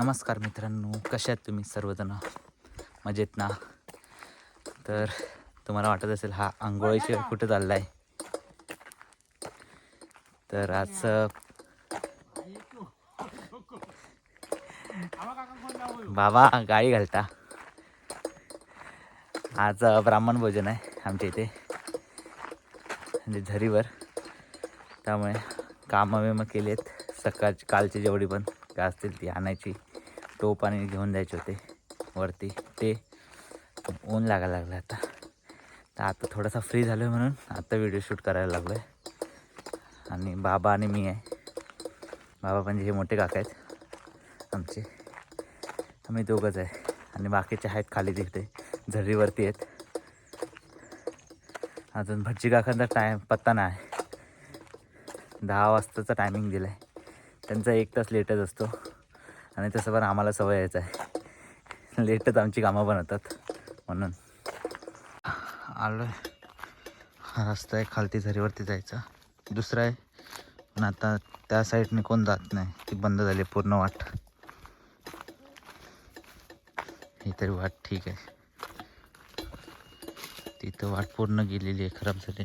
नमस्कार मित्रांनो कशा आहेत तुम्ही सर्वजण? मजेत ना? तर तुम्हाला वाटत असेल हा आंघोळीचे कुठं चालला आहे तर आज बाबा गाळी घालता. आज ब्राह्मण भोजन आहे आमच्या इथे. म्हणजे झरीवर. त्यामुळे कामं विमं केली आहेत सकाळची कालची जेवढी पण काय असतील ती आणायची. टोप आणि घेऊन जायचे होते वरती. ते ऊन लागायला लागलं आता. तर आता थोडासा फ्री झालो आहे म्हणून आता व्हिडिओ शूट करायला लागलो आहे आणि बाबा आणि मी आहे. बाबा म्हणजे हे मोठे काका आहेत आमचे. आम्ही दोघंच आहे. आणि बाकीचे आहेत खाली तिथे झरीवरती आहेत. अजून भटजी काकांचा टायम पत्ता नाही. दहा वाजताचा टायमिंग दिला आहे त्यांचा एक तास लेटच असतो. आणि तसं पण आम्हाला सवय यायचं आहे लेटच आमची कामं पण होतात म्हणून. आलो आहे हा रस्ता आहे खालती झरीवरती जायचा. दुसरा आहे. पण आता त्या साईडने कोण जात नाही. ती बंद झाली पूर्ण वाट. ही तरी वाट ठीक आहे. तिथं वाट पूर्ण गेलेली आहे खराब झाली.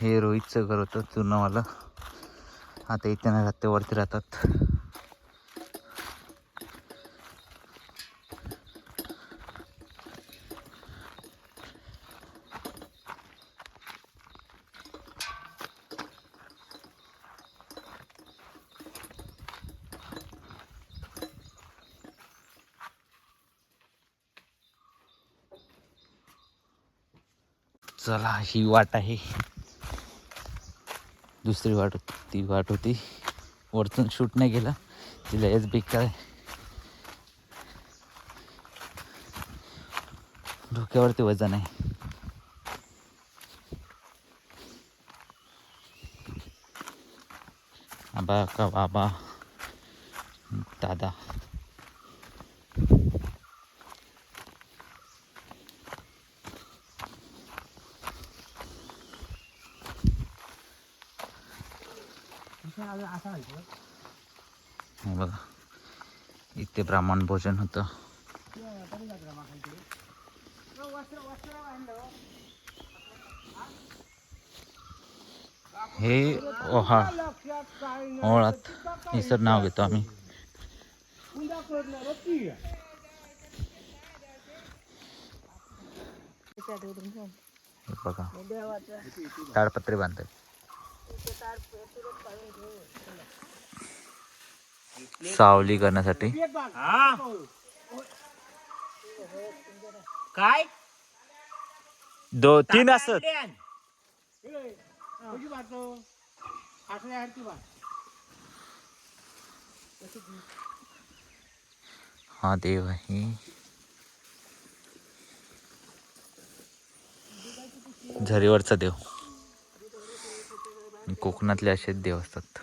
हे रोहितचं घर होतं चूर्णवालं आता इथे नाही राहते वरती राहतात. चला ही वाट आहे. दुसरी वाट ती वाट होती. वरतून शूट नाही केलं. तिला एच बी काय डोक्यावरती वजन आहे. आबा का बाबा? दादा हे बघा इथे ब्राह्मण भोजन होतं. हे ओहा ओळात निसर नाव घेतो आम्ही. बघा ताडपत्री बांधतात. सावली करण्यासाठी. काय? दो तीन असत. हा देव आहे. झरीवरचा देव. कोकणातले असेच देव असतात.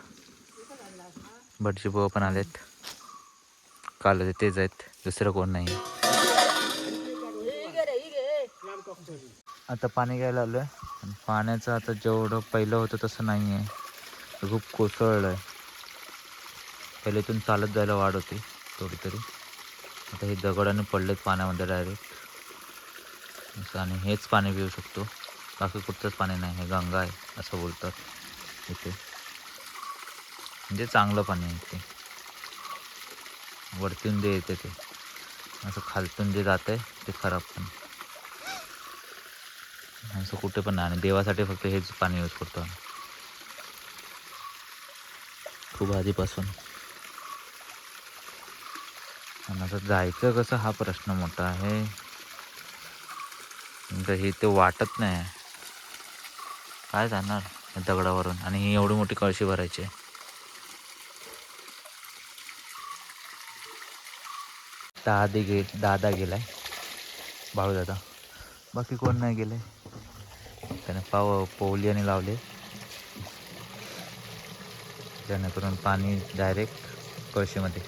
भटजी बुवा पण आलेत. काल होते तेच आहेत. दुसरं कोण नाही. आता पाणी घ्यायला आलो आहे पाण्याचं आता जेवढं पहिलं होतं तसं नाही आहे खूप कोसळलं आहे पहिले इथून चालत जायला वाढ होती थोडी तरी आता हे दगडाने पडलेत पाण्यामध्ये डायरेक्ट. असं आणि हेच पाणी पिऊ शकतो. बाकी कुठचंच पाणी नाही. हे गंगा आहे असं बोलतात. इथे. म्हणजे चांगलं पाणी आहे ते वरतून जे येते ते. असं खालतून जे जात आहे ते खराब पाणी. असं कुठे पण नाही. आणि देवासाठी फक्त हेच पाणी यूज करतो आम्ही. खूप आधीपासून. आणि आता जायचं कसं हा प्रश्न मोठा आहे. तर हे ते वाटत नाही. काय जाणार? दगडावरून. आणि ही एवढी मोठी कळशी भरायची आहे. दादी गे दादा गेलाय. भाऊ दादा. बाकी कोण नाही गेले? त्याने पाव पोवली आणि लावले. जेणेकरून पाणी डायरेक्ट कळशीमध्ये.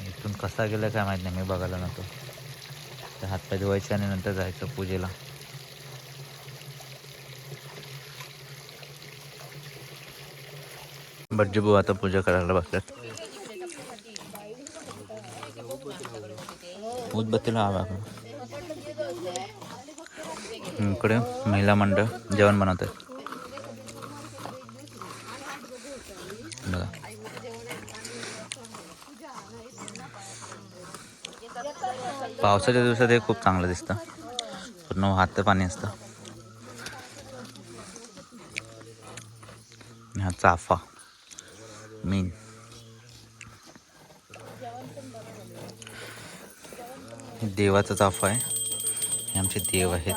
इथून कसा गेला काय माहीत नाही मी बघायला नव्हतो. तर हातपाय धुवायचे आणि नंतर जायचं पूजेला. बड्जी आता पूजा करायला बसल्यात. उदबत्तीला हवा इकडे महिला मंडळ जेवण बनवतात बघा. पावसाच्या दिवसात हे खूप चांगलं दिसतं. पूर्ण हात पाणी असतं. हा चाफा. मेन देवाचा चाफा आहे. हे आमचे देव आहेत.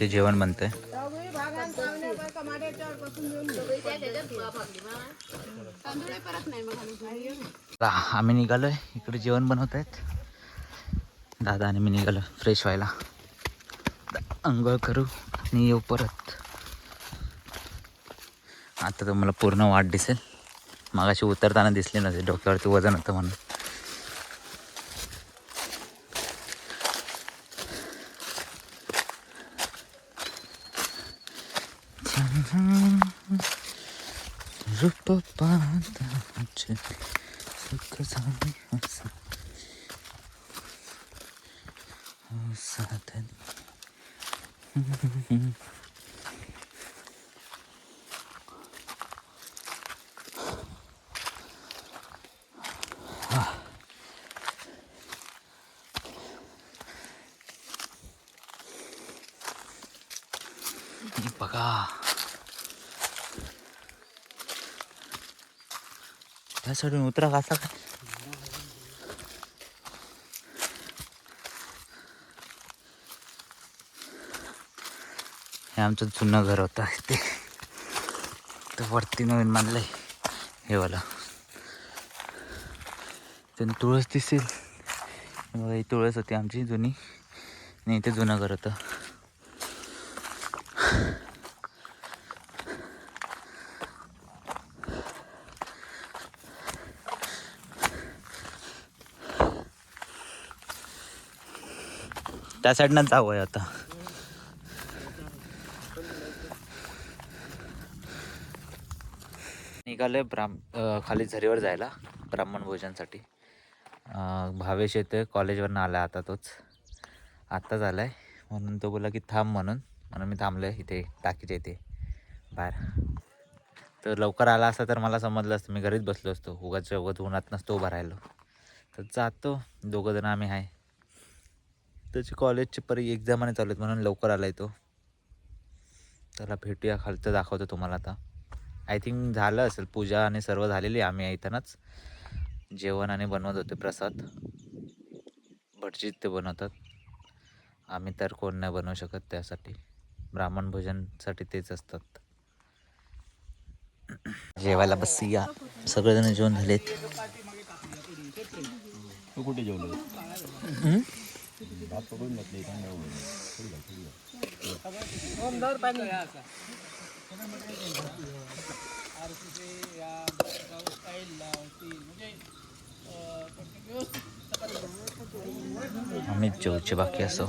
ते जेवण बनतंय. आम्ही निघालोय. इकडे जेवण बनवत आहेत दादा आणि मी निघालो. फ्रेश व्हायला. अंघोळ करू आणि येऊ परत. आता तर मला पूर्ण वाट दिसेल. मागाशी उतरताना दिसली नसेल डोक्यावरती वजन होतं म्हणून. रूप पाहताचे सुख झाले असं साधन बघा त्या साईडून उतरा कसा काय हे आमचं जुनं घर होतं. ते तर वरती नवीन बांधलंय. हे वाला. त्यानं तुळस दिसेल. बघा ही तुळस होती आमची जुनी. आणि इथे जुनं घर होतं. त्या साईडनं जाऊ आहे आता. निघालोय आहे अं, खाली झरीवर जायला ब्राह्मण भोजनसाठी. भावेश येतोय कॉलेजवरनं आला आता तोच. आत्ताच आला आहे म्हणून तो बोला की थांब म्हणून म्हणून मी थांबलो आहे इथे टाकीच्या इथे बाहेर. तर लवकर आला असता तर मला समजलं असतं मी घरीच बसलो असतो उगाच उगाच उन्हात नसतो उभा राहिलो. तर जातो दोघं जण आम्ही आहे त्याची कॉलेजची परी एक्झामाने चालू आहेत म्हणून लवकर आला आहे तो. त्याला भेटूया खालचं दाखवतो तुम्हाला आता. आय थिंक झालं असेल. पूजा आणि सर्व झालेली. आम्ही येतानाच जेवण आणि बनवत होते प्रसाद. भटजीत ते बनवतात. आम्ही तर कोण नाही बनवू शकत त्यासाठी. ब्राह्मण भोजनसाठी तेच असतात. जेवायला बसूया सगळेजण जेवण झालेत. कुठे जेवलो? भात पकडून घातले आम्ही जेवचे बाकी असो.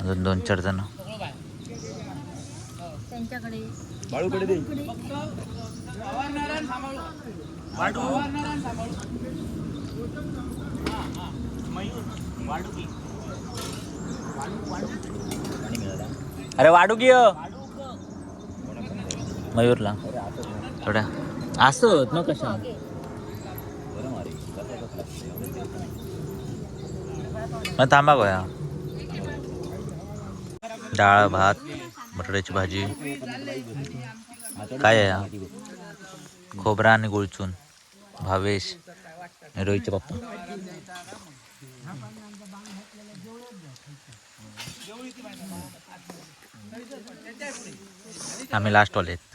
अजून दोन चार जण. त्यांच्याकडे. बाळूकडे दे. अरे वाढू की मयूरला. थोड्या. असत ना कशा? मग थांबा गोया. डाळ भात बटाट्याची भाजी. काय आहे खोबरा आणि गुळचून. भावेश रोहितचे पप्पा. आम्ही लास्ट वाले आहेत.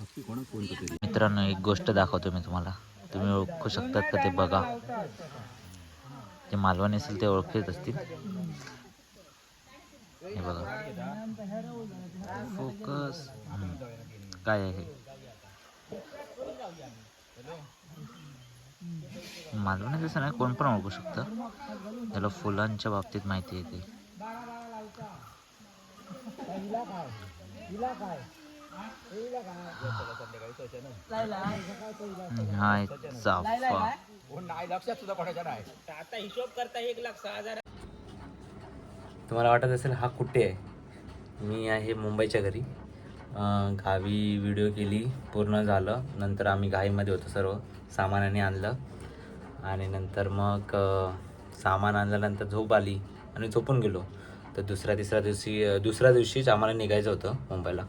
मित्रांनो एक गोष्ट दाखवतो मी तुम्हाला. तुम्ही ओळखू शकतात का ते बघा. जे मालवणी असेल ते ओळखत असतील. हे बघा. फोकस काय आहे मालवणी मला नाही तसं नाही कोण पण ओळखू शकतं. त्याला फुलांच्या बाबतीत माहिती येते हा चाफा आता हिशोब करता एक लाख सहा हजार तुम्हाला वाटत असेल हा कुठे आहे? मी आहे मुंबईच्या घरी. गावी व्हिडिओ केली पूर्ण झालं. नंतर आम्ही घाईमध्ये होतो सर्व सामानाने आणलं. आणि नंतर मग सामान आणल्यानंतर झोप आली आणि झोपून गेलो. तर दुसऱ्या तिसऱ्या दिवशी दुसऱ्या दिवशीच आम्हाला निघायचं होतं मुंबईला.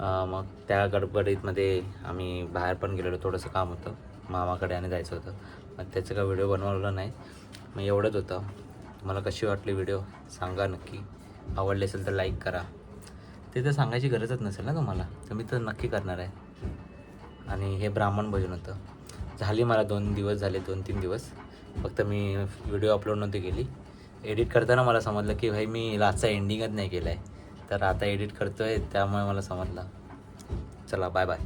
मग त्या गडबडीतमध्ये आम्ही बाहेर पण गेलेलो थोडंसं काम होतं. मामाकडे आणि जायचं होतं. मग त्याचं काय व्हिडिओ बनवलेला नाही. मग एवढंच होतं. तुम्हाला कशी वाटली व्हिडिओ? सांगा नक्की. आवडली असेल तर लाईक करा. ते तर सांगायची गरजच नसेल ना तुम्हाला. तर मी तर नक्की करणार आहे. आणि हे ब्राह्मण भोजन होतं. झाली मला दोन दिवस झाले दोन तीन दिवस. फक्त मी व्हिडिओ अपलोड नव्हती केली. एडिट करताना मला समजलं की भाई मी लास्टचा एंडिंगच नाही केला आहे तर आता एडिट करतो आहे त्यामुळे मला समजलं. चला बाय बाय